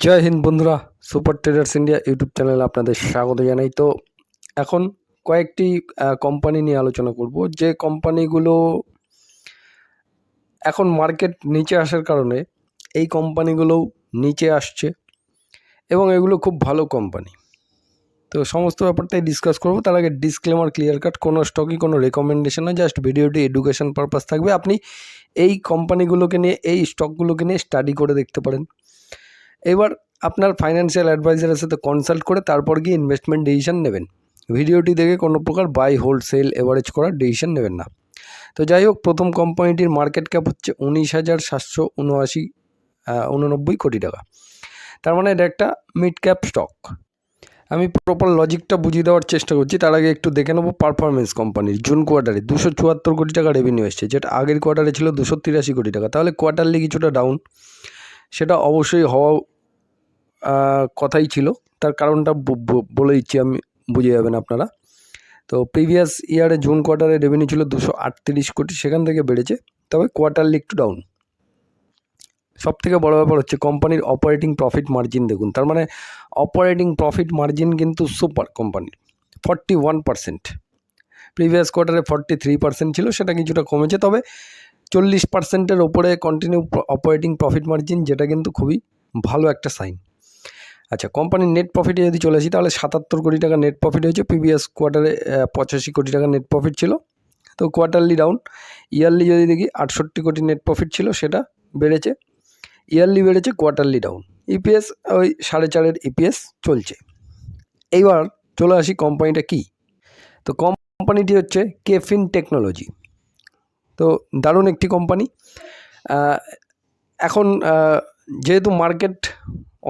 জয় হিন্দ বন্ধুরা, super traders India YouTube চ্যানেলে আপনাদের স্বাগত জানাই। তো এখন কয়েকটি কোম্পানি নিয়ে আলোচনা করব। যে কোম্পানিগুলো এখন মার্কেট নিচে আসার কারণে এই কোম্পানিগুলোও নিচে আসছে এবং এগুলো খুব ভালো কোম্পানি তো সমস্ত ব্যাপারটাই ডিসকাস করব। তার আগে ডিসক্লেমার ক্লিয়ার কাট কোনো স্টকই কোনো রেকমেন্ডেশন না জাস্ট ভিডিওটি এডুকেশন পারপাস থাকবে। আপনি এই কোম্পানিগুলোকে নিয়ে, এই স্টকগুলোকে নিয়ে স্টাডি করে দেখতে পারেন। এবার আপনার ফাইন্যান্সিয়াল অ্যাডভাইজারের সাথে কনসাল্ট করে তারপর গিয়ে ইনভেস্টমেন্ট ডিসিশন নেবেন। ভিডিওটি দেখে কোনো প্রকার বাই হোল্ড সেল এভারেজ করার ডিসিশন নেবেন না। তো যাই হোক, প্রথম কোম্পানিটির মার্কেট ক্যাপ হচ্ছে উনিশ হাজার সাতশো উনআশি উননব্বই কোটি টাকা। তার মানে এটা একটা মিড ক্যাপ স্টক আমি প্রপার লজিকটা বুঝিয়ে দেওয়ার চেষ্টা করছি, তার আগে একটু দেখে নেব পারফরমেন্স কোম্পানির জুন কোয়ার্টারে দুশো চুয়াত্তর কোটি টাকা রেভিনিউ এসছে, যেটা আগের কোয়ার্টারে ছিল দুশো তিরাশি কোটি টাকা। তাহলে কোয়ার্টারলি কিছুটা ডাউন সেটা অবশ্যই হওয়া কথাই ছিল। তার কারণটা বলে দিচ্ছি আমি, বুঝে যাবেন আপনারা। তো প্রিভিয়াস ইয়ারে জুন কোয়ার্টারে রেভিনিউ ছিল দুশো আটত্রিশ কোটি, সেখান থেকে বেড়েছে। তবে কোয়ার্টারলি একটু ডাউন সব থেকে বড় ব্যাপার হচ্ছে কোম্পানির অপারেটিং প্রফিট মার্জিন দেখুন। তার মানে অপারেটিং প্রফিট মার্জিন কিন্তু সুপার কোম্পানির ফর্টি ওয়ান পার্সেন্ট প্রিভিয়াস কোয়ার্টারে ফর্টি থ্রি পার্সেন্ট ছিল, সেটা কিছুটা কমেছে। তবে চল্লিশ পার্সেন্টের ওপরে কন্টিনিউ অপারেটিং প্রফিট মার্জিন যেটা কিন্তু খুবই ভালো একটা সাইন আচ্ছা কোম্পানির নেট প্রফিটে যদি চলে আসি, তাহলে সাতাত্তর কোটি টাকা নেট প্রফিট হয়েছে। প্রিভিয়াস কোয়ার্টারে পঁচাশি কোটি টাকা নেট প্রফিট ছিল। তো কোয়ার্টারলি ডাউন ইয়ারলি যদি দেখি, আটষট্টি কোটি নেট প্রফিট ছিল, সেটা বেড়েছে। ইয়ারলি বেড়েছে কোয়ার্টারলি ডাউন ইপিএস ওই সাড়ে চারের ইপিএস চলছে। এইবার চলে আসি কোম্পানিটা কি? তো কোম্পানিটি হচ্ছে কেফিন টেকনোলজি তো দারুণ একটি কোম্পানি এখন যেহেতু মার্কেট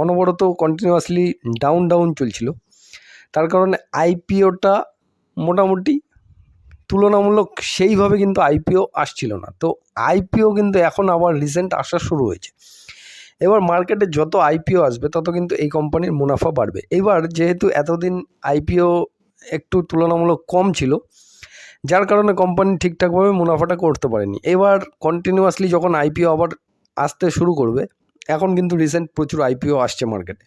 অনবরত কন্টিনিউয়াসলি ডাউন ডাউন চলছিল। তার কারণে আইপিওটা মোটামুটি তুলনামূলক সেইভাবে কিন্তু আইপিও আসছিল না। তো আইপিও কিন্তু এখন আবার রিসেন্ট আসা শুরু হয়েছে। এবার মার্কেটে যত আইপিও আসবে, তত কিন্তু এই কোম্পানির মুনাফা বাড়বে। এবার যেহেতু এতদিন আইপিও একটু তুলনামূলক কম ছিল, যার কারণে কোম্পানি ঠিকঠাকভাবে মুনাফাটা করতে পারেনি। এবার কন্টিনিউয়াসলি যখন আইপিও আবার আসতে শুরু করবে এখন কিন্তু রিসেন্ট প্রচুর আইপিও আসছে মার্কেটে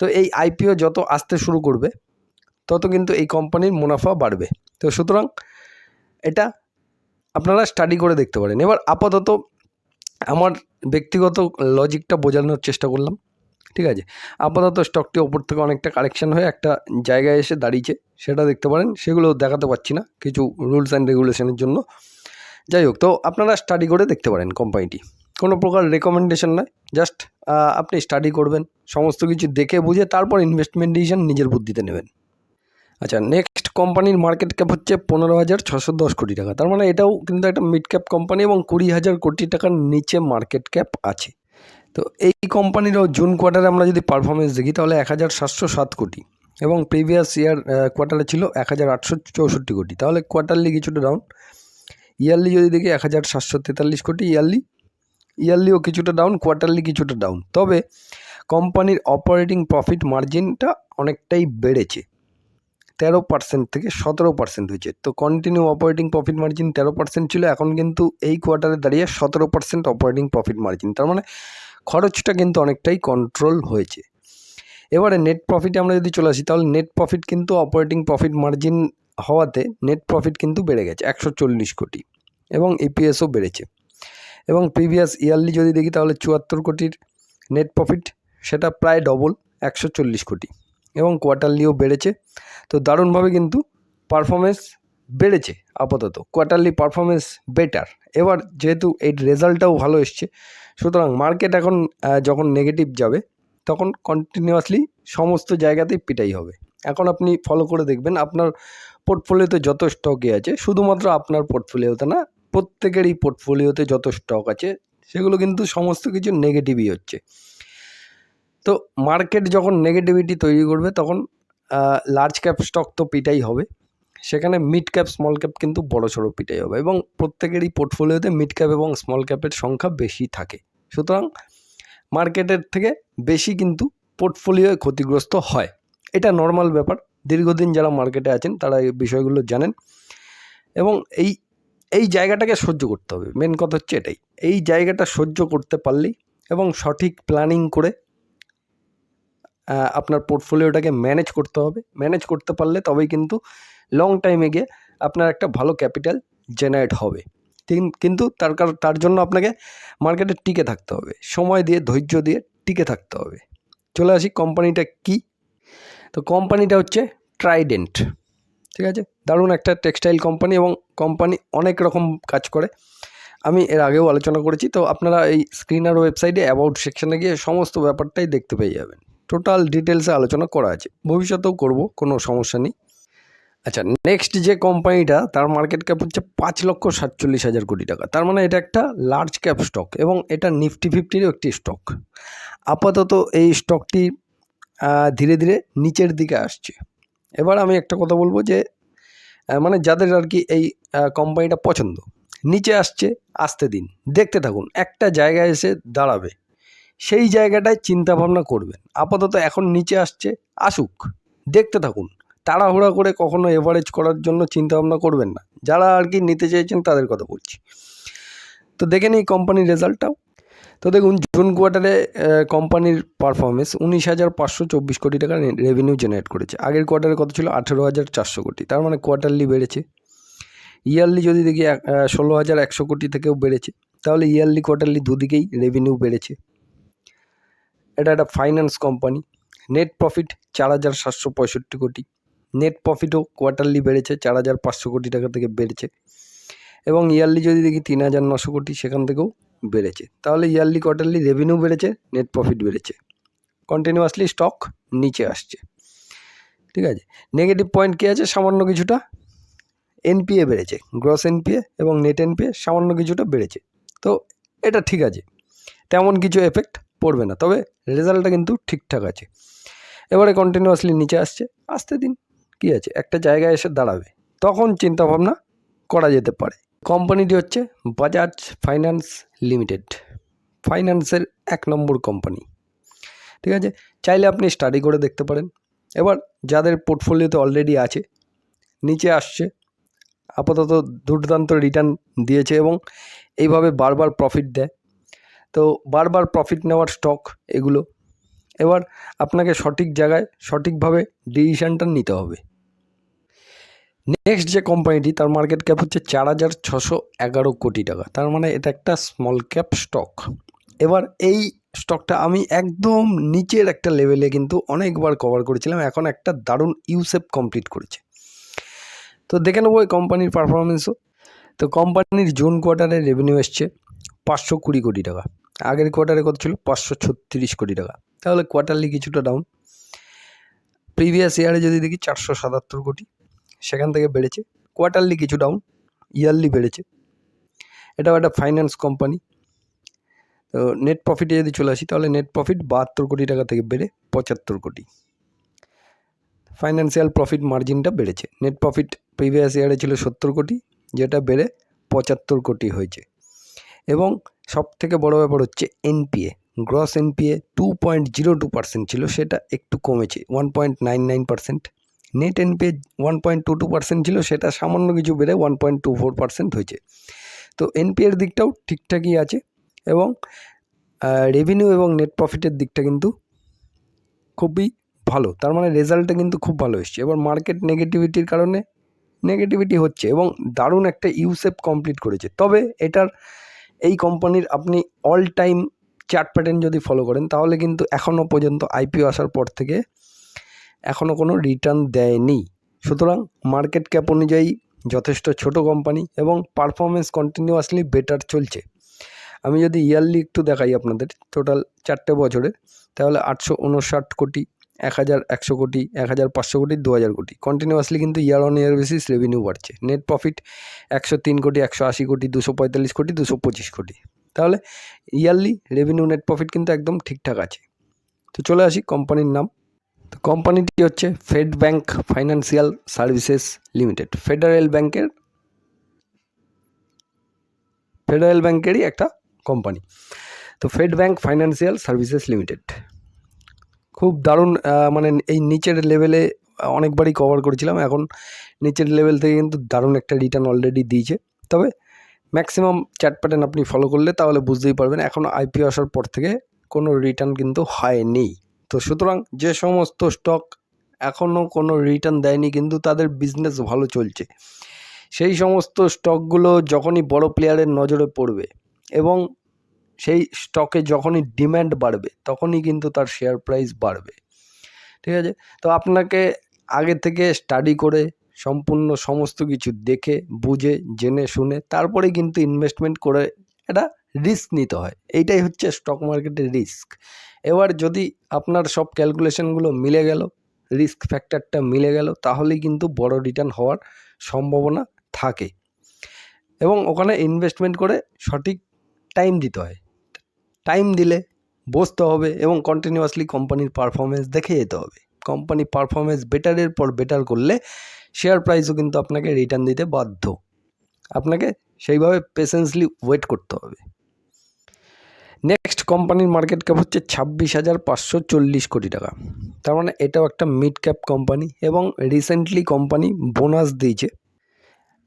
তো এই আইপিও যত আসতে শুরু করবে, তত কিন্তু এই কোম্পানির মুনাফা বাড়বে। তো সুতরাং এটা আপনারা স্টাডি করে দেখতে পারেন। এবার আপাতত আমার ব্যক্তিগত লজিকটা বোঝানোর চেষ্টা করলাম, ঠিক আছে? আপাতত স্টকটি ওপর থেকে অনেকটা কারেকশন হয়ে একটা জায়গায় এসে দাঁড়িয়েছে, সেটা দেখতে পারেন। সেগুলো দেখাতে পারছি না, কিছু রুলস অ্যান্ড রেগুলেশনের জন্য। যাই হোক, তো আপনারা স্টাডি করে দেখতে পারেন কোম্পানিটি কোনো প্রকার রেকমেন্ডেশন নয় জাস্ট আপনি স্টাডি করবেন, সমস্ত কিছু দেখে বুঝে তারপর ইনভেস্টমেন্ট ডিসিশন নিজের বুদ্ধিতে নেবেন। আচ্ছা নেক্সট কোম্পানির মার্কেট ক্যাপ হচ্ছে পনেরো হাজার ছশো দশ কোটি টাকা। তার মানে এটাও কিন্তু একটা মিড ক্যাপ কোম্পানি এবং কুড়ি হাজার কোটি টাকার নিচে মার্কেট ক্যাপ আছে। তো এই কোম্পানিরও জুন কোয়ার্টারে আমরা যদি পারফরমেন্স দেখি, তাহলে এক হাজার সাতশো সাত কোটি এবং প্রিভিয়াস ইয়ার কোয়ার্টারে ছিল এক হাজার আটশো চৌষট্টি কোটি। তাহলে কোয়ার্টারলি কিছুটা ডাউন ইয়ারলি যদি দেখি, এক হাজার সাতশো তেতাল্লিশ কোটি। ইয়ারলি ইয়ারলিও কিছুটা ডাউন কোয়ার্টারলি কিছুটা ডাউন তবে কোম্পানির অপারেটিং প্রফিট মার্জিনটা অনেকটাই বেড়েছে। তেরো পার্সেন্ট থেকে সতেরো পার্সেন্ট হয়েছে। তো কন্টিনিউ অপারেটিং প্রফিট মার্জিন তেরো পার্সেন্ট ছিল, এখন কিন্তু এই কোয়ার্টারে দাঁড়িয়ে সতেরো পার্সেন্ট অপারেটিং প্রফিট মার্জিন তার মানে খরচটা কিন্তু অনেকটাই কন্ট্রোল হয়েছে। এবারে নেট প্রফিটে আমরা যদি চলে আসি, তাহলে নেট প্রফিট কিন্তু অপারেটিং প্রফিট মার্জিন হওয়াতে নেট প্রফিট কিন্তু বেড়ে গেছে, একশো চল্লিশ কোটি। এবং ইপিএসও বেড়েছে। এবং প্রিভিয়াস ইয়ারলি যদি দেখি তাহলে চুয়াত্তর কোটির নেট প্রফিট সেটা প্রায় ডবল একশো চল্লিশ কোটি। এবং কোয়ার্টারলিও বেড়েছে। তো দারুণভাবে কিন্তু পারফরমেন্স বেড়েছে আপাতত। কোয়ার্টারলি পারফরমেন্স বেটার এবার যেহেতু এই রেজাল্টটাও ভালো এসছে, সুতরাং মার্কেট এখন যখন নেগেটিভ যাবে, তখন কন্টিনিউয়াসলি সমস্ত জায়গাতেই পিটাই হবে। এখন আপনি ফলো করে দেখবেন, আপনার পোর্টফোলিওতে যত স্টকই আছে, শুধুমাত্র আপনার পোর্টফোলিওতে না প্রত্যেকেরই পোর্টফোলিওতে যত স্টক আছে, সেগুলো কিন্তু সমস্ত কিছু নেগেটিভই হচ্ছে। তো মার্কেট যখন নেগেটিভিটি তৈরি করবে, তখন লার্জ ক্যাপ স্টক তো পিটাই হবে। সেখানে মিড ক্যাপ স্মল ক্যাপ কিন্তু বড় সড়ো পিটাই হবে এবং প্রত্যেকেরই পোর্টফোলিওতে মিড ক্যাপ এবং স্মল ক্যাপের সংখ্যা বেশি থাকে। সুতরাং মার্কেটের থেকে বেশি কিন্তু পোর্টফোলিও ক্ষতিগ্রস্ত হয়। এটা নর্মাল ব্যাপার। দীর্ঘদিন যারা মার্কেটে আছেন, তারা এই বিষয়গুলো জানেন। এবং এই এই জায়গাটাকে সহ্য করতে হবে। মেন কথা হচ্ছে এটাই। এই জায়গাটা সহ্য করতে পারলেই এবং সঠিক প্ল্যানিং করে আপনার পোর্টফোলিওটাকে ম্যানেজ করতে হবে। ম্যানেজ করতে পারলে তবেই কিন্তু লং টাইমে গিয়ে আপনার একটা ভালো ক্যাপিটাল জেনারেট হবে। কিন্তু তার তার জন্য আপনাকে মার্কেটে টিকে থাকতে হবে। সময় দিয়ে, ধৈর্য দিয়ে টিকে থাকতে হবে। চলে আসি কোম্পানিটা কি? তো কোম্পানিটা হচ্ছে ট্রাইডেন্ট ঠিক আছে? দারুণ একটা টেক্সটাইল কোম্পানি এবং কোম্পানি অনেক রকম কাজ করে। আমি এর আগেও আলোচনা করেছি, তো আপনারা এই স্ক্রিনার ওয়েবসাইটে অ্যাবাউট সেকশানে গিয়ে সমস্ত ব্যাপারটাই দেখতে পেয়ে যাবেন। টোটাল ডিটেলসে আলোচনা করা আছে। ভবিষ্যতেও করব, কোনো সমস্যা নেই। আচ্ছা নেক্সট যে কোম্পানিটা তার মার্কেট ক্যাপ হচ্ছে পাঁচ লক্ষ সাতচল্লিশ হাজার কোটি টাকা। তার মানে এটা একটা লার্জ ক্যাপ স্টক এবং এটা নিফটি ফিফটিরও একটি স্টক আপাতত এই স্টকটি ধীরে ধীরে নিচের দিকে আসছে। এবার আমি একটা কথা বলব যে মানে যাদের আর কি এই কোম্পানিটা পছন্দ, নিচে আসছে, আসতে দিন। দেখতে থাকুন, একটা জায়গায় এসে দাঁড়াবে। সেই জায়গাটায় চিন্তা ভাবনা করবেন। আপাতত এখন নিচে আসছে, আসুক। দেখতে থাকুন। তাড়াহুড়া করে কখনো এভারেজ করার জন্য চিন্তা ভাবনা করবেন না। যারা আর কি নিতে চাইছেন তাদের কথা বলছি। তো দেখে নিই কোম্পানির রেজাল্টটাও তো দেখুন, জুন কোয়ার্টারে কোম্পানির পারফরমেন্স উনিশ হাজার পাঁচশো চব্বিশ কোটি টাকা রেভিনিউ জেনারেট করেছে। আগের কোয়ার্টারে কত ছিল? আঠেরো হাজার চারশো কোটি। তার মানে কোয়ার্টারলি বেড়েছে। ইয়ারলি যদি দেখি ষোলো হাজার একশো কোটি থেকেও বেড়েছে। তাহলে ইয়ারলি কোয়ার্টারলি দুদিকেই রেভিনিউ বেড়েছে। এটা একটা ফাইন্যান্স কোম্পানি নেট প্রফিট চার হাজার সাতশো পঁয়ষট্টি কোটি। নেট প্রফিটও কোয়ার্টারলি বেড়েছে, চার হাজার পাঁচশো কোটি টাকা থেকে বেড়েছে। এবং ইয়ারলি যদি দেখি, তিন হাজার নশো কোটি, সেখান থেকেও বেড়েছে। তাহলে ইয়ারলি কোয়ার্টারলি রেভিনিউ বেড়েছে নেট প্রফিট বেড়েছে। কন্টিনিউয়াসলি স্টক নিচে আসছে। ঠিক আছে? নেগেটিভ পয়েন্ট কী আছে? সামান্য কিছুটা। এনপিএ বেড়েছে। গ্রস এনপিএ এবং নেট এনপিএ সামান্য কিছুটা বেড়েছে। তো এটা ঠিক আছে। তেমন কিছু এফেক্ট পড়বে না। তবে রেজাল্টটা কিন্তু ঠিকঠাক আছে। এবারে কন্টিনিউয়াসলি নিচে আসছে। আসতে দিন। কী আছে? একটা জায়গায় এসে দাঁড়াবে। তখন চিন্তাভাবনা করা যেতে পারে। কোম্পানিটি হচ্ছে বাজাজ ফাইন্যান্স লিমিটেড ফাইন্যান্সের এক নম্বর কোম্পানি। ঠিক আছে? চাইলে আপনি স্টাডি করে দেখতে পারেন। এবার যাদের পোর্টফোলিওতে অলরেডি আছে, নিচে আসছে, আপাতত দুর্দান্ত রিটার্ন দিয়েছে এবং এইভাবে বারবার প্রফিট দেয়। তো বারবার প্রফিট নেওয়ার স্টক এগুলো। এবার আপনাকে সঠিক জায়গায় সঠিকভাবে ডিসিশানটা নিতে হবে। নেক্সট যে কোম্পানিটি তার মার্কেট ক্যাপ হচ্ছে চার হাজার ছশো এগারো কোটি টাকা। তার মানে এটা একটা স্মল ক্যাপ স্টক এবার এই স্টকটা আমি একদম নিচের একটা লেভেলে কিন্তু অনেকবার কভার করেছিলাম, এখন একটা দারুণ ইউসেপ কমপ্লিট করেছে। তো দেখে নেব এই কোম্পানির পারফরমেন্সও তো কোম্পানির জুন কোয়ার্টারে রেভিনিউ এসছে পাঁচশো কুড়ি কোটি টাকা। আগের কোয়ার্টারে কত ছিল? পাঁচশো ছত্রিশ কোটি টাকা। তাহলে কোয়ার্টারলি কিছুটা ডাউন প্রিভিয়াস ইয়ারে যদি দেখি, চারশো সাতাত্তর কোটি। সেখান থেকে বেড়েছে। কোয়ার্টারলি কিছু ডাউন ইয়ারলি বেড়েছে। এটাও একটা ফাইন্যান্স কোম্পানি তো নেট প্রফিটে যদি চলে আসি, তাহলে নেট প্রফিট বাহাত্তর কোটি টাকা থেকে বেড়ে পঁচাত্তর কোটি। ফাইন্যান্সিয়াল প্রফিট মার্জিনটা বেড়েছে। নেট প্রফিট প্রিভিয়াস ইয়ারে ছিল সত্তর কোটি, যেটা বেড়ে পঁচাত্তর কোটি হয়েছে। এবং সব থেকে বড়ো ব্যাপার হচ্ছে NPA gross NPA two point zero two percent ছিল, সেটা একটু কমেছে one point nine nine percent net N NPA one point two two percent ছিল, সেটা সামান্য কিছু বেড়ে one point two four percent হয়েছে। তো এনপিএর দিকটাও ঠিকঠাকই আছে এবং রেভিনিউ এবং নেট প্রফিটের দিকটা কিন্তু খুবই ভালো। তার মানে রেজাল্টটা কিন্তু খুব ভালো এসছে। এবার মার্কেট নেগেটিভিটির কারণে নেগেটিভিটি হচ্ছে এবং দারুণ একটা ইউসেপ কমপ্লিট করেছে। তবে এটার, এই কোম্পানির আপনি অল টাইম চার্ট প্যাটার্ন যদি ফলো করেন, তাহলে কিন্তু এখনও পর্যন্ত আইপিও আসার পর থেকে এখনও কোনো রিটার্ন দেয়নি। সুতরাং মার্কেট ক্যাপ অনুযায়ী যথেষ্ট ছোট কোম্পানি এবং পারফরমেন্স কন্টিনিউয়াসলি বেটার চলছে। আমি যদি ইয়ারলি একটু দেখাই আপনাদের টোটাল চারটে বছরে, তাহলে আটশো উনষাট কোটি, এক হাজার একশো কোটি, এক হাজার পাঁচশো কোটি, দু হাজার কোটি। কন্টিনিউয়াসলি কিন্তু year on year basis revenue বাড়ছে। নেট প্রফিট একশো তিন কোটি, একশো আশি কোটি, দুশো পঁয়তাল্লিশ কোটি, দুশো পঁচিশ কোটি। তাহলে ইয়ারলি রেভিনিউ নেট প্রফিট কিন্তু একদম ঠিকঠাক আছে। তো চলে আসি কোম্পানির নাম। তো কোম্পানিটি হচ্ছে Fed Bank Financial Services Limited Federal ব্যাংকের ফেডারেল ব্যাংকেরই একটা কোম্পানি। তো Fed Bank Financial Services Limited খুব দারুণ মানে এই নিচের লেভেলে অনেকবারই কভার করেছিলাম। এখন নিচের লেভেল থেকে কিন্তু দারুণ একটা রিটার্ন অলরেডি দিয়েছে। তবে ম্যাক্সিমাম চ্যাট প্যাটার্ন আপনি ফলো করলে তাহলে বুঝতেই পারবেন। এখন আইপিও আসার পর থেকে কোনো রিটার্ন কিন্তু হয়নি। তো সুতরাং যে সমস্ত স্টক এখনও কোনো রিটার্ন দেয়নি, কিন্তু তাদের বিজনেস ভালো চলছে। সেই সমস্ত স্টকগুলো যখনই বড় প্লেয়ারের নজরে পড়বে এবং সেই স্টকে যখনই ডিম্যান্ড বাড়বে, তখনই কিন্তু তার শেয়ার প্রাইস বাড়বে। ঠিক আছে? তো আপনাকে আগে থেকে স্টাডি করে সম্পূর্ণ সমস্ত কিছু দেখে, বুঝে, জেনে, শুনে, তারপরে কিন্তু ইনভেস্টমেন্ট করে একটা রিস্ক নিতে হয়। এইটাই হচ্ছে স্টক মার্কেটের রিস্ক এবার যদি আপনার সব ক্যালকুলেশনগুলো মিলে গেল, রিস্ক ফ্যাক্টরটা মিলে গেল, তাহলেই কিন্তু বড় রিটার্ন হওয়ার সম্ভাবনা থাকে। এবং ওখানে ইনভেস্টমেন্ট করে সঠিক টাইম দিতে হয়। টাইম দিলে বসতে হবে এবং কন্টিনিউয়াসলি কোম্পানির পারফরমেন্স দেখে যেতে হবে। কোম্পানি পারফরমেন্স বেটারের পর বেটার করলে শেয়ার প্রাইসও কিন্তু আপনাকে রিটার্ন দিতে বাধ্য। আপনাকে সেইভাবে পেশেন্সলি ওয়েট করতে হবে। নেক্সট কোম্পানির মার্কেট ক্যাপ হচ্ছে ছাব্বিশ হাজার পাঁচশো চল্লিশ কোটি টাকা। তার মানে এটাও একটা মিড ক্যাপ কোম্পানি এবং রিসেন্টলি কোম্পানি বোনাস দিয়েছে।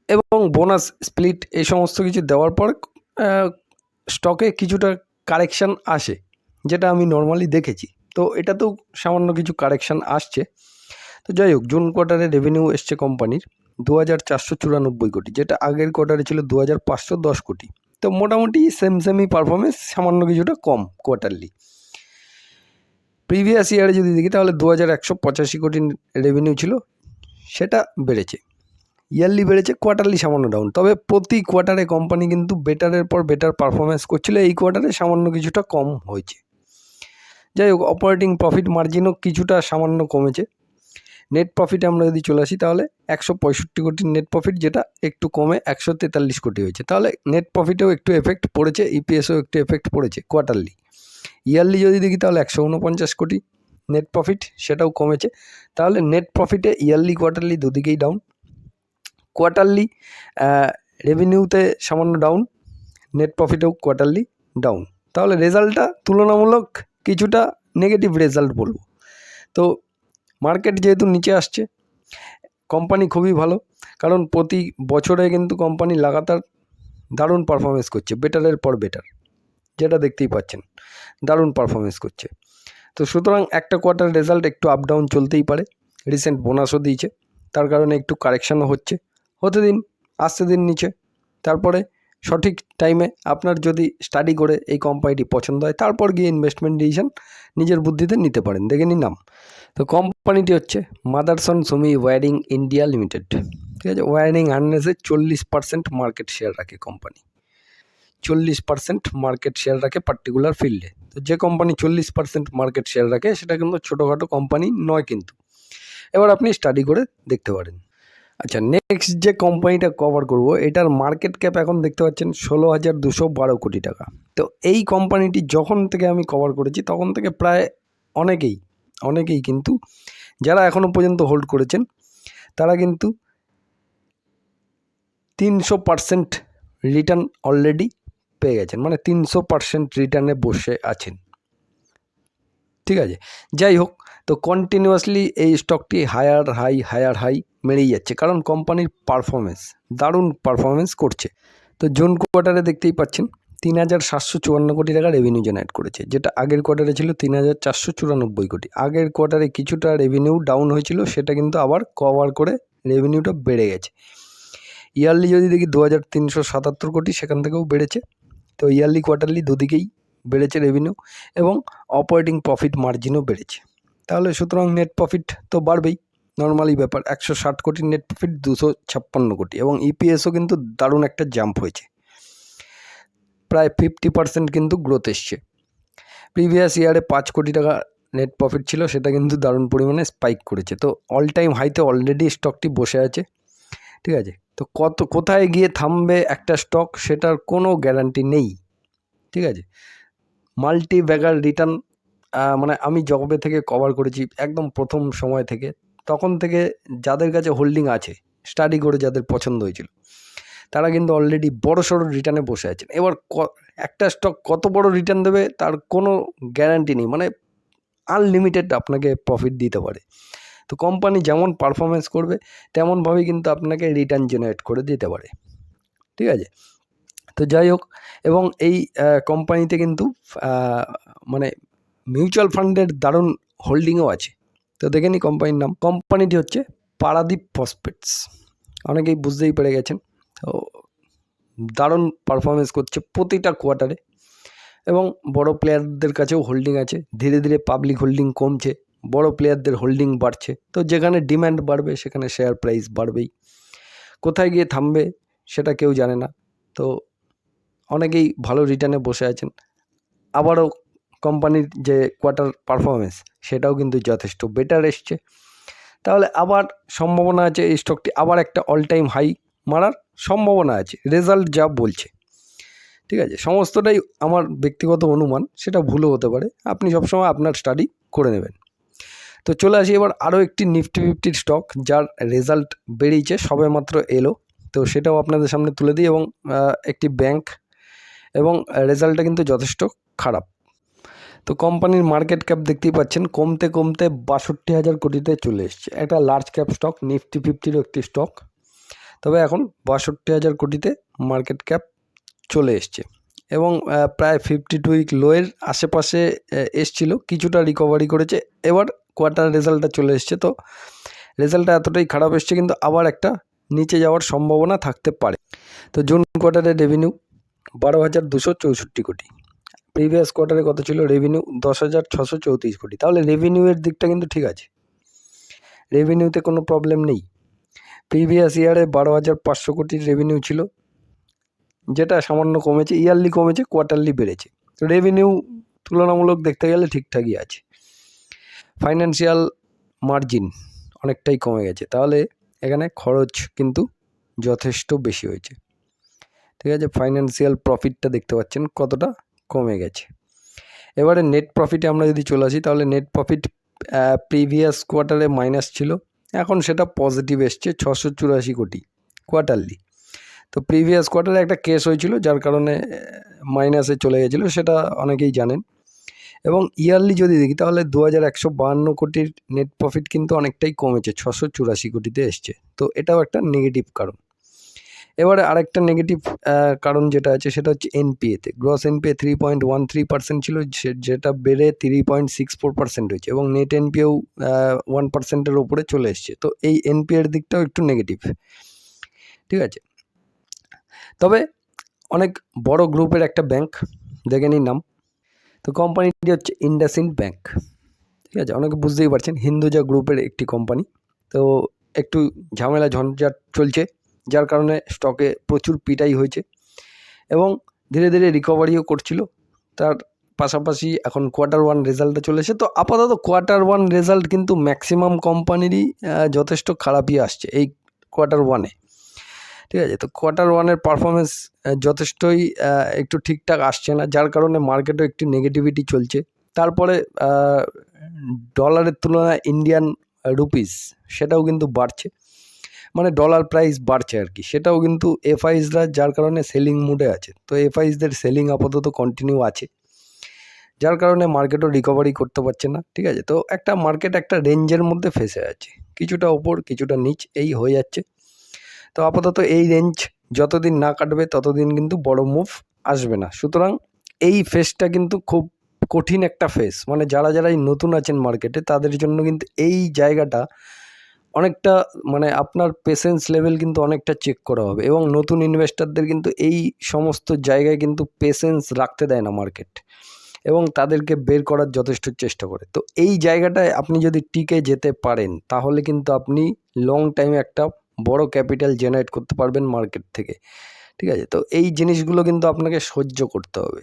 এবং বোনাস স্প্লিট এই সমস্ত কিছু দেওয়ার পর স্টকে কিছুটা কারেকশান আসে, যেটা আমি নর্মালি দেখেছি। তো এটাতেও সামান্য কিছু কারেকশান আসছে। তো যাই হোক জুন কোয়ার্টারে রেভিনিউ এসছে কোম্পানির দু হাজার চারশো চুরানব্বই কোটি, যেটা আগের কোয়ার্টারে ছিল দু হাজার পাঁচশো দশ কোটি। তো মোটামুটি সেম সেমই পারফরমেন্স সামান্য কিছুটা কম কোয়ার্টারলি প্রিভিয়াস ইয়ারে যদি দেখি, তাহলে দু হাজার একশো পঁচাশি কোটি রেভিনিউ ছিল, সেটা বেড়েছে। ইয়ারলি বেড়েছে কোয়ার্টারলি সামান্য ডাউন তবে প্রতি কোয়ার্টারে কোম্পানি কিন্তু বেটারের পর বেটার পারফরমেন্স করছিল, এই কোয়ার্টারে সামান্য কিছুটা কম হয়েছে। যাই হোক অপারেটিং প্রফিট মার্জিনও কিছুটা সামান্য কমেছে। নেট প্রফিটে আমরা যদি চলে আসি, তাহলে একশো পঁয়ষট্টি কোটির নেট প্রফিট যেটা একটু কমে একশো তেতাল্লিশ কোটি হয়েছে। তাহলে নেট প্রফিটেও একটু এফেক্ট পড়েছে ইপিএসও একটু এফেক্ট পড়েছে কোয়ার্টারলি ইয়ারলি যদি দেখি, তাহলে একশো উনপঞ্চাশ কোটি নেট প্রফিট সেটাও কমেছে। তাহলে নেট প্রফিটে ইয়ারলি কোয়ার্টারলি দুদিকেই ডাউন কোয়ার্টারলি রেভিনিউতে সামান্য ডাউন নেট প্রফিটেও কোয়ার্টারলি ডাউন তাহলে রেজাল্টটা তুলনামূলক কিছুটা নেগেটিভ রেজাল্ট বলব। তো মার্কেট যেহেতু নিচে আসছে কোম্পানি খুবই ভালো। কারণ প্রতি বছরে কিন্তু কোম্পানি লাগাতার দারুণ পারফরমেন্স করছে বেটারের পর বেটার যেটা দেখতেই পাচ্ছেন, দারুণ পারফরমেন্স করছে। তো সুতরাং একটা কোয়ার্টার রেজাল্ট একটু আপ ডাউন চলতেই পারে রিসেন্ট বোনাসও দিয়েছে, তার কারণে একটু কারেকশানও হচ্ছে। হতে দিন, আসতে দিন নিচে, তারপরে সঠিক টাইমে আপনার যদি স্টাডি করে এই কোম্পানিটি পছন্দ হয়, তারপর গিয়ে ইনভেস্টমেন্ট ডিসিশন নিজের বুদ্ধিতে নিতে পারেন। দেখে নিন নাম। তো কোম্পানিটি হচ্ছে Motherson Sumi Wiring India Limited. ঠিক আছে? ওয়ারিং হার্নেসে চল্লিশ পার্সেন্ট মার্কেট শেয়ার রাখে কোম্পানি চল্লিশ পার্সেন্ট মার্কেট শেয়ার রাখে পার্টিকুলার ফিল্ডে তো যে কোম্পানি চল্লিশ পার্সেন্ট মার্কেট শেয়ার রাখে, সেটা কিন্তু ছোটোখাটো কোম্পানি নয় কিন্তু। এবার আপনি স্টাডি করে দেখতে পারেন। আচ্ছা নেক্সট যে কোম্পানিটা কভার করব, এটার মার্কেট ক্যাপ এখন দেখতে পাচ্ছেন ষোলো হাজার দুশো বারো কোটি টাকা। তো এই কোম্পানিটি যখন থেকে আমি কভার করেছি, তখন থেকে প্রায় অনেকেই অনেকেই কিন্তু, যারা এখনও পর্যন্ত হোল্ড করেছেন, তারা কিন্তু তিনশো পারসেন্ট রিটার্ন অলরেডি পেয়ে গেছেন মানে তিনশো পারসেন্ট রিটার্নে বসে আছেন। ঠিক আছে? যাই হোক, তো কন্টিনিউয়াসলি এই স্টকটি হায়ার হাই হায়ার হাই মেরেই যাচ্ছে। কারণ কোম্পানির পারফরমেন্স দারুণ পারফরমেন্স করছে। তো জুন কোয়ার্টারে দেখতেই পাচ্ছেন, তিন হাজার সাতশো চুয়ান্ন কোটি টাকা রেভিনিউ জেনারেট করেছে, যেটা আগের কোয়ার্টারে ছিল তিন হাজার চারশো চুরানব্বই কোটি। আগের কোয়ার্টারে কিছুটা রেভিনিউ ডাউন হয়েছিল, সেটা কিন্তু আবার কভার করে রেভিনিউটা বেড়ে গেছে। ইয়ারলি যদি দেখি দু হাজার তিনশো সাতাত্তর কোটি, সেখান থেকেও বেড়েছে। তো ইয়ারলি কোয়ার্টারলি দুদিকেই বেড়েছে রেভিনিউ এবং অপারেটিং প্রফিট মার্জিনও বেড়েছে। তাহলে সুতরাং নেট প্রফিট তো বাড়বেই। নর্মালি ব্যাপার, একশো ষাট কোটির নেট প্রফিট দুশো ছাপ্পান্ন কোটি এবং ইপিএসও কিন্তু দারুণ একটা জাম্প হয়েছে। প্রায় ফিফটি পার্সেন্ট কিন্তু গ্রোথ এসছে। প্রিভিয়াস ইয়ারে পাঁচ কোটি টাকা নেট প্রফিট ছিল, সেটা কিন্তু দারুণ পরিমাণে স্পাইক করেছে। তো অল টাইম হাইতে অলরেডি স্টকটি বসে আছে, ঠিক আছে? তো কত, কোথায় গিয়ে থামবে একটা স্টক সেটার কোনো গ্যারান্টি নেই, ঠিক আছে? মাল্টি ব্যাগার রিটার্ন মানে আমি জবে থেকে কভার করেছি, একদম প্রথম সময় থেকে। তখন থেকে যাদের কাছে হোল্ডিং আছে স্টাডি করে যাদের পছন্দ হয়েছিল, তারা কিন্তু অলরেডি বড় সড়ো রিটার্নে বসে আছেন। এবার একটা স্টক কত বড় রিটার্ন দেবে তার কোনো গ্যারান্টি নেই মানে আনলিমিটেড আপনাকে প্রফিট দিতে পারে। তো কোম্পানি যেমন পারফরমেন্স করবে, তেমনভাবেই কিন্তু আপনাকে রিটার্ন জেনারেট করে দিতে পারে। ঠিক আছে? তো যাই হোক, এবং এই কোম্পানিতে কিন্তু মানে মিউচুয়াল ফান্ডের দারুণ হোল্ডিংও আছে। তো দেখে নিই কোম্পানির নাম। কোম্পানিটি হচ্ছে পারাদীপ ফসফেটস অনেকেই বুঝতেই পেরে গেছেন। তো দারুণ পারফরমেন্স করছে প্রতিটা কোয়ার্টারে এবং বড় প্লেয়ারদের কাছেও হোল্ডিং আছে। ধীরে ধীরে পাবলিক হোল্ডিং কমছে। বড় প্লেয়ারদের হোল্ডিং বাড়ছে। তো যেখানে ডিম্যান্ড বাড়বে, সেখানে শেয়ার প্রাইস বাড়বেই। কোথায় গিয়ে থামবে, সেটা কেউ জানে না। তো অনেকেই ভালো রিটার্নে বসে আছেন। আবারও কোম্পানির যে কোয়ার্টার পারফরমেন্স সেটাও কিন্তু যথেষ্ট বেটার এসছে। তাহলে আবার সম্ভাবনা আছে এই স্টকটি আবার একটা অল টাইম হাই মারার সম্ভাবনা আছে রেজাল্ট যা বলছে। ঠিক আছে, সমস্তটাই আমার ব্যক্তিগত অনুমান, সেটা ভুলও হতে পারে। আপনি সবসময় আপনার স্টাডি করে নেবেন। তো চলে আসি এবার আরও একটি নিফটি ফিফটির স্টক যার রেজাল্ট বেরিয়েছে সবে মাত্র এলো। তো সেটাও আপনাদের সামনে তুলে দিই এবং একটি ব্যাংক এবং রেজাল্টটা কিন্তু যথেষ্ট খারাপ। তো কোম্পানির মার্কেট ক্যাপ দেখতেই পাচ্ছেন, কমতে কমতে বাষট্টি হাজার কোটিতে চলে এসছে। একটা লার্জ ক্যাপ স্টক নিফটি ফিফটিরও একটি স্টক তবে এখন বাষট্টি হাজার কোটিতে মার্কেট ক্যাপ চলে এসছে। এবং প্রায় ফিফটি টু উইক লোয়ের আশেপাশে এসছিল, কিছুটা রিকভারি করেছে। এবার কোয়ার্টার রেজাল্টটা চলে এসছে। তো রেজাল্টটা এতটাই খারাপ এসছে, কিন্তু আবার একটা নিচে যাওয়ার সম্ভাবনা থাকতে পারে। তো জুন কোয়ার্টারের রেভিনিউ বারো হাজার দুশো চৌষট্টি কোটি। প্রিভিয়াস কোয়ার্টারে কত ছিল রেভিনিউ দশ হাজার ছশো চৌত্রিশ কোটি। তাহলে রেভিনিউয়ের দিকটা কিন্তু ঠিক আছে। রেভিনিউতে কোনো প্রবলেম নেই। প্রিভিয়াস ইয়ারে বারো হাজার পাঁচশো কোটির রেভিনিউ ছিল। যেটা সামান্য কমেছে ইয়ারলি কমেছে কোয়ার্টারলি বেড়েছে। তো রেভিনিউ তুলনামূলক দেখতে গেলে ঠিকঠাকই আছে। ফাইন্যান্সিয়াল মার্জিন অনেকটাই কমে গেছে। তাহলে এখানে খরচ কিন্তু যথেষ্ট বেশি হয়েছে। ঠিক আছে? ফাইন্যান্সিয়াল প্রফিটটা দেখতে পাচ্ছেন কতটা? কমে গেছে। এবারে নেট প্রফিটে আমরা যদি চলে আসি, তাহলে নেট প্রফিট প্রিভিয়াস কোয়ার্টারে মাইনাস ছিল। এখন সেটা পজিটিভ এসছে ছশো চুরাশি কোটি কোয়ার্টারলি তো প্রিভিয়াস কোয়ার্টারে একটা কেস হয়েছিল, যার কারণে মাইনাসে চলে গেছিল, সেটা অনেকেই জানেন। এবং ইয়ারলি যদি দেখি, তাহলে দু হাজার একশো বাহান্ন কোটির নেট প্রফিট কিন্তু অনেকটাই কমেছে, ছশো চুরাশি কোটিতে এসছে। তো এটাও একটা নেগেটিভ কারণ। এবারে আরেকটা নেগেটিভ কারণ যেটা আছে সেটা হচ্ছে এনপিএতে gross NPA three point one three percent ছিল যেটা বেড়ে three point six four percent হয়েছে এবং নেট এনপিএও ওয়ান পার্সেন্টের ওপরে চলে এসছে। তো এই এনপিএর দিকটাও একটু নেগেটিভ ঠিক আছে? তবে অনেক বড় গ্রুপের একটা ব্যাংক দেখে নিন নাম। তো কোম্পানিটি হচ্ছে ইন্ডাসইন্ড ব্যাংক ঠিক আছে? অনেকে বুঝতেই পারছেন হিন্দুজা গ্রুপের একটি কোম্পানি তো একটু ঝামেলা, ঝঞ্ঝাট চলছে। যার কারণে স্টকে প্রচুর পিটাই হয়েছে এবং ধীরে ধীরে রিকভারিও করছিল। তার পাশাপাশি এখন কোয়ার্টার ওয়ান রেজাল্টে চলেছে। তো আপাতত কোয়ার্টার ওয়ান রেজাল্ট কিন্তু ম্যাক্সিমাম কোম্পানিরই যথেষ্ট খারাপই আসছে এই কোয়ার্টার ওয়ানে ঠিক আছে? তো কোয়ার্টার ওয়ানের পারফরমেন্স যথেষ্টই একটু ঠিকঠাক আসছে না, যার কারণে মার্কেটও একটু নেগেটিভিটি চলছে। তারপরে ডলারের তুলনায় ইন্ডিয়ান রুপিস সেটাও কিন্তু বাড়ছে। মানে ডলার প্রাইস বাড়ছে আর কি। সেটাও কিন্তু এফআইসরা যার কারণে সেলিং মুডে আছে। তো এফআইসদের সেলিং আপাতত কন্টিনিউ আছে। যার কারণে মার্কেটও রিকভারি করতে পারছে না, ঠিক আছে? তো একটা মার্কেট একটা রেঞ্জের মধ্যে ফেসে আছে। কিছুটা ওপর কিছুটা নিচ, এই হয়ে যাচ্ছে। তো আপাতত এই রেঞ্জ যতদিন না কাটবে, ততদিন কিন্তু বড় মুভ আসবে না। সুতরাং এই ফেসটা কিন্তু খুব কঠিন একটা ফেস মানে যারা, যারাই নতুন আছেন মার্কেটে তাদের জন্য কিন্তু এই জায়গাটা অনেকটা মানে আপনার পেশেন্স লেভেল কিন্তু অনেকটা চেক করা হবে এবং নতুন ইনভেস্টারদের কিন্তু এই সমস্ত জায়গায় কিন্তু পেশেন্স রাখতে দেয় না মার্কেট এবং তাদেরকে বের করার যথেষ্ট চেষ্টা করে। তো এই জায়গাটায় আপনি যদি টিকে যেতে পারেন, তাহলে কিন্তু আপনি লং টাইমে একটা বড় ক্যাপিটাল জেনারেট করতে পারবেন মার্কেট থেকে। ঠিক আছে? তো এই জিনিসগুলো কিন্তু আপনাকে সহ্য করতে হবে।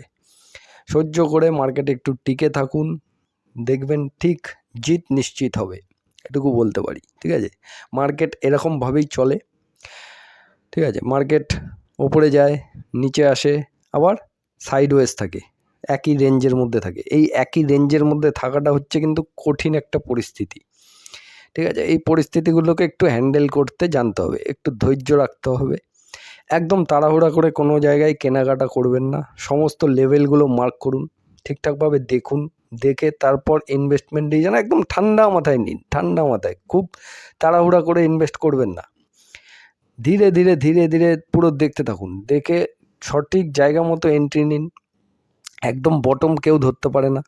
সহ্য করে মার্কেটে একটু টিকে থাকুন, দেখবেন ঠিক জিত নিশ্চিত হবে। এটুকু বলতে পারি, ঠিক আছে? মার্কেট এরকমভাবেই চলে, ঠিক আছে? মার্কেট ওপরে যায়, নিচে আসে, আবার সাইডওয়েজ থাকে, একই রেঞ্জের মধ্যে থাকে। এই একই রেঞ্জের মধ্যে থাকাটা হচ্ছে কিন্তু কঠিন একটা পরিস্থিতি, ঠিক আছে? এই পরিস্থিতিগুলোকে একটু হ্যান্ডেল করতে জানতে হবে, একটু ধৈর্য রাখতে হবে। একদম তাড়াহুড়া করে কোনো জায়গায় কেনাকাটা করবেন না, সমস্ত লেভেলগুলো মার্ক করুন, ঠিকঠাকভাবে দেখুন দেখে তারপর ইনভেস্টমেন্ট ডিসিশন একদম ঠান্ডা মাথায় নিন, ঠান্ডা মাথায়। খুব তাড়াহুড়া করে ইনভেস্ট করবেন না। ধীরে ধীরে ধীরে ধীরে পুরো দেখতে থাকুন। দেখে সঠিক জায়গা মতো এন্ট্রি নিন। একদম বটম কেউ ধরতে পারে না।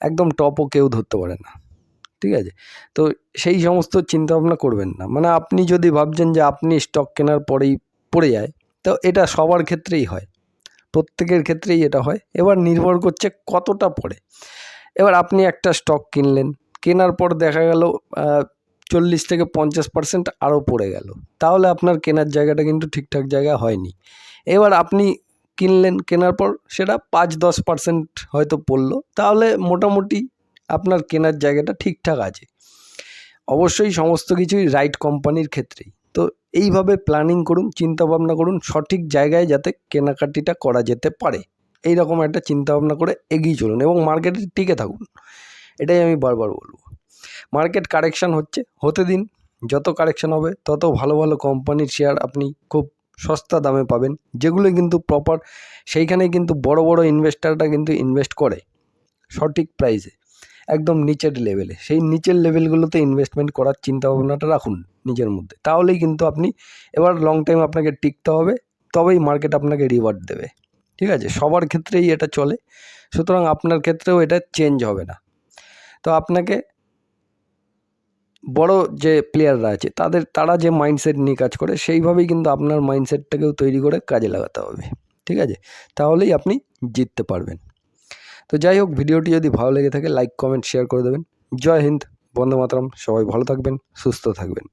একদম টপও কেউ ধরতে পারে না। ঠিক আছে? তো সেই সমস্ত চিন্তাভাবনা করবেন না। মানে আপনি যদি ভাবছেন যে আপনি স্টক কেনার পরেই পড়ে যায়, তো এটা সবার ক্ষেত্রেই হয়। প্রত্যেকের ক্ষেত্রেই এটা হয়। এবার নির্ভর করছে কতটা পড়ে। এবার আপনি একটা স্টক কিনলেন। কেনার পর দেখা গেল চল্লিশ থেকে পঞ্চাশ পার্সেন্ট আরও পড়ে গেল। তাহলে আপনার কেনার জায়গাটা কিন্তু ঠিকঠাক জায়গা হয়নি। এবার আপনি কিনলেন, কেনার পর সেটা পাঁচ দশ পার্সেন্ট হয়তো পড়ল। তাহলে মোটামুটি আপনার কেনার জায়গাটা ঠিকঠাক আছে। অবশ্যই সমস্ত কিছুই রাইট কোম্পানির ক্ষেত্রেই। তো এইভাবে প্ল্যানিং করুন চিন্তা ভাবনা করুন, সঠিক জায়গায় যাতে কেনাকাটিটা করা যেতে পারে। এই রকম একটা চিন্তা ভাবনা করে এগিয়ে চলুন এবং মার্কেটে টিকে থাকুন। এটাই আমি বারবার বলব। মার্কেট কারেকশান হচ্ছে, হতে দিন। যত কারেকশান হবে, তত ভালো ভালো কোম্পানির শেয়ার আপনি খুব সস্তা দামে পাবেন। যেগুলো কিন্তু প্রপার সেইখানে কিন্তু বড় বড় ইনভেস্টাররা কিন্তু ইনভেস্ট করে সঠিক প্রাইসে একদম নিচের লেভেলে সেই নিচের লেভেলগুলোতে ইনভেস্টমেন্ট করার চিন্তা ভাবনাটা রাখুন নিজের মধ্যে। তাহলেই কিন্তু আপনি এবার লং টাইম আপনাকে টিকতে হবে, তবেই মার্কেট আপনাকে রিওয়ার্ড দেবে। ঠিক আছে? সবার ক্ষেত্রেই এটা চলে। সুতরাং আপনার ক্ষেত্রেও এটা চেঞ্জ হবে না। তো আপনাকে বড় যে প্লেয়াররা আছে, তাদের, তারা যে মাইন্ডসেট নিয়ে কাজ করে, সেইভাবেই কিন্তু আপনার মাইন্ডসেটটাকেও তৈরি করে কাজে লাগাতে হবে। ঠিক আছে? তাহলেই আপনি জিততে পারবেন। তো যাই হোক, ভিডিওটি যদি ভালো লেগে থাকে লাইক কমেন্ট শেয়ার করে দেবেন। জয় হিন্দ, বন্দে মাতরম। সবাই ভালো থাকবেন, সুস্থ থাকবেন।